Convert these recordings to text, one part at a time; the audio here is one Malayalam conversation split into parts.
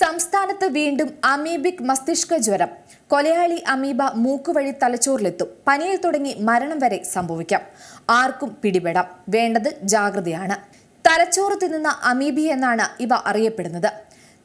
സംസ്ഥാനത്ത് വീണ്ടും അമീബിക് മസ്തിഷ്ക ജ്വരം. കൊലയാളി അമീബ മൂക്കുവഴി തലച്ചോറിലെത്തും. പനിയിൽ തുടങ്ങി മരണം വരെ സംഭവിക്കാം. ആർക്കും പിടിപെടാം. വേണ്ടത് ജാഗ്രതയാണ്. തലച്ചോറ് തിന്നുന്ന അമീബി എന്നാണ് ഇവ അറിയപ്പെടുന്നത്.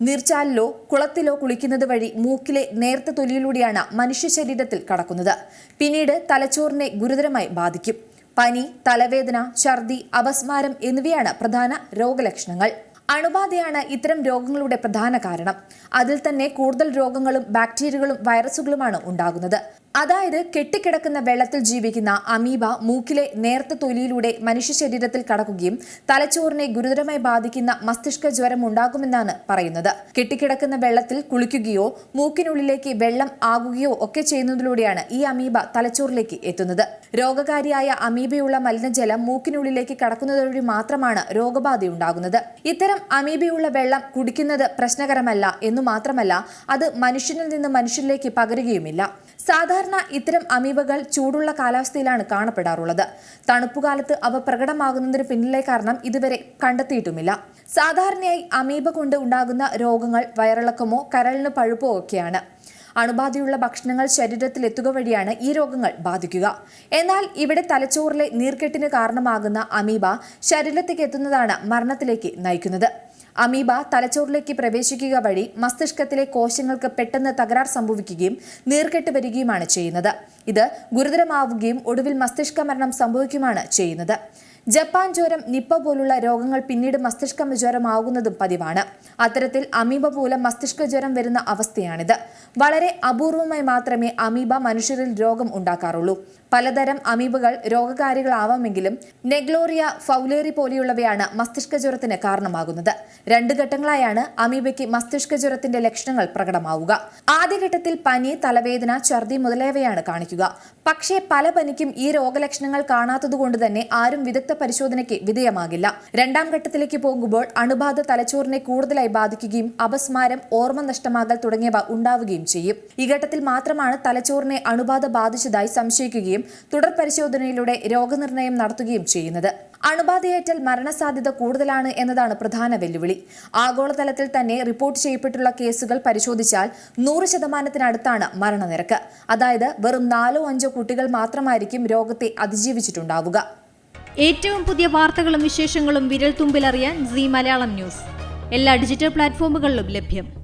നീർച്ചാലിലോ കുളത്തിലോ കുളിക്കുന്നത് വഴി മൂക്കിലെ നേർത്ത തൊലിയിലൂടെയാണ് മനുഷ്യ ശരീരത്തിൽ കടക്കുന്നത്. പിന്നീട് തലച്ചോറിനെ ഗുരുതരമായി ബാധിക്കും. പനി തലവേദന ഛർദി അപസ്മാരം എന്നിവയാണ് പ്രധാന രോഗലക്ഷണങ്ങൾ. അണുബാധയാണ് ഇത്തരം രോഗങ്ങളുടെ പ്രധാന കാരണം. അതിൽ തന്നെ കൂടുതൽ രോഗങ്ങളും ബാക്ടീരിയകളും വൈറസുകളുമാണ് ഉണ്ടാകുന്നത്. അതായത് കെട്ടിക്കിടക്കുന്ന വെള്ളത്തിൽ ജീവിക്കുന്ന അമീബ മൂക്കിലെ നേർത്ത തൊലിയിലൂടെ മനുഷ്യ ശരീരത്തിൽ കടക്കുകയും തലച്ചോറിനെ ഗുരുതരമായി ബാധിക്കുന്ന മസ്തിഷ്ക ജ്വരം ഉണ്ടാകുമെന്നാണ് പറയുന്നത്. കെട്ടിക്കിടക്കുന്ന വെള്ളത്തിൽ കുളിക്കുകയോ മൂക്കിനുള്ളിലേക്ക് വെള്ളം ആകുകയോ ഒക്കെ ചെയ്യുന്നതിലൂടെയാണ് ഈ അമീബ തലച്ചോറിലേക്ക് എത്തുന്നത്. രോഗകാരിയായ അമീബയുള്ള മലിനജലം മൂക്കിനുള്ളിലേക്ക് കടക്കുന്നതുവഴി മാത്രമാണ് രോഗബാധയുണ്ടാകുന്നത് ഇത്തരം അമീബയുള്ള വെള്ളം കുടിക്കുന്നത് പ്രശ്നകരമല്ല എന്നു മാത്രമല്ല അത് മനുഷ്യനിൽ നിന്ന് മനുഷ്യരിലേക്ക് പകരുകയുമില്ല. സാധാരണ ഇത്തരം അമീബകൾ ചൂടുള്ള കാലാവസ്ഥയിലാണ് കാണപ്പെടാറുള്ളത്. തണുപ്പുകാലത്ത് അവ പ്രകടമാകുന്നതിന് പിന്നിലെ കാരണം ഇതുവരെ കണ്ടെത്തിയിട്ടുമില്ല. സാധാരണയായി അമീബ കൊണ്ട് ഉണ്ടാകുന്ന രോഗങ്ങൾ വയറിളക്കമോ കരളിന് പഴുപ്പോ ഒക്കെയാണ്. അണുബാധയുള്ള ഭക്ഷണങ്ങൾ ശരീരത്തിൽ എത്തുക വഴിയാണ് ഈ രോഗങ്ങൾ ബാധിക്കുക. എന്നാൽ ഇവിടെ തലച്ചോറിലെ നീർക്കെട്ടിന് കാരണമാകുന്ന അമീബ ശരീരത്തേക്ക് എത്തുന്നതാണ് മരണത്തിലേക്ക് നയിക്കുന്നത്. അമീബ തലച്ചോറിലേക്ക് പ്രവേശിക്കുക വഴി മസ്തിഷ്കത്തിലെ കോശങ്ങൾക്ക് പെട്ടെന്ന് തകരാർ സംഭവിക്കുകയും നീർക്കെട്ട് വരികയുമാണ് ചെയ്യുന്നത്. ഇത് ഗുരുതരമാവുകയും ഒടുവിൽ മസ്തിഷ്ക മരണം സംഭവിക്കുകയുമാണ് ചെയ്യുന്നത്. ജപ്പാൻ ജ്വരം നിപ്പ പോലുള്ള രോഗങ്ങൾ പിന്നീട് മസ്തിഷ്ക ജ്വരമാകുന്നതും പതിവാണ്. അത്തരത്തിൽ അമീബ പോലെ മസ്തിഷ്ക ജ്വരം വരുന്ന അവസ്ഥയാണിത്. വളരെ അപൂർവമായി മാത്രമേ അമീബ മനുഷ്യരിൽ രോഗം ഉണ്ടാക്കാറുള്ളൂ. പലതരം അമീബുകൾ രോഗകാരികളാവാമെങ്കിലും നെഗ്ലോറിയ ഫൗലേറി പോലെയുള്ളവയാണ് മസ്തിഷ്ക ജ്വരത്തിന് കാരണമാകുന്നത്. രണ്ട് ഘട്ടങ്ങളായാണ് അമീബയ്ക്ക് മസ്തിഷ്ക ജ്വരത്തിന്റെ ലക്ഷണങ്ങൾ പ്രകടമാവുക. ആദ്യഘട്ടത്തിൽ പനി തലവേദന ഛർദി മുതലായവയാണ് കാണിക്കുക. പക്ഷേ പല പനിക്കും ഈ രോഗലക്ഷണങ്ങൾ കാണാത്തതുകൊണ്ട് തന്നെ ആരും വിദഗ്ധ പരിശോധനയ്ക്ക് വിധേയമാകില്ല. രണ്ടാം ഘട്ടത്തിലേക്ക് പോകുമ്പോൾ അണുബാധ തലച്ചോറിനെ കൂടുതലായി ബാധിക്കുകയും അപസ്മാരം ഓർമ്മ നഷ്ടമാകൽ തുടങ്ങിയവ ഉണ്ടാവുകയും ചെയ്യും. ഈ ഘട്ടത്തിൽ മാത്രമാണ് തലച്ചോറിനെ അണുബാധ ബാധിച്ചതായി സംശയിക്കുകയും തുടർ പരിശോധനയിലൂടെ രോഗനിർണയം നടത്തുകയും ചെയ്യുന്നത്. അണുബാധയേറ്റാൽ മരണസാധ്യത കൂടുതലാണ് എന്നതാണ് പ്രധാന വെല്ലുവിളി. ആഗോളതലത്തിൽ തന്നെ റിപ്പോർട്ട് ചെയ്യപ്പെട്ടുള്ള കേസുകൾ പരിശോധിച്ചാൽ നൂറ് ശതമാനത്തിനടുത്താണ് മരണനിരക്ക്. അതായത് വെറും നാലോ അഞ്ചോ കുട്ടികൾ മാത്രമായിരിക്കും രോഗത്തെ അതിജീവിച്ചിട്ടുണ്ടാവുക. ഏറ്റവും പുതിയ വാർത്തകളും വിശേഷങ്ങളും വിരൽ തുമ്പിലറിയാൻ സി മലയാളം ന്യൂസ്. എല്ലാ ഡിജിറ്റൽ പ്ലാറ്റ്ഫോമുകളിലും ലഭ്യം.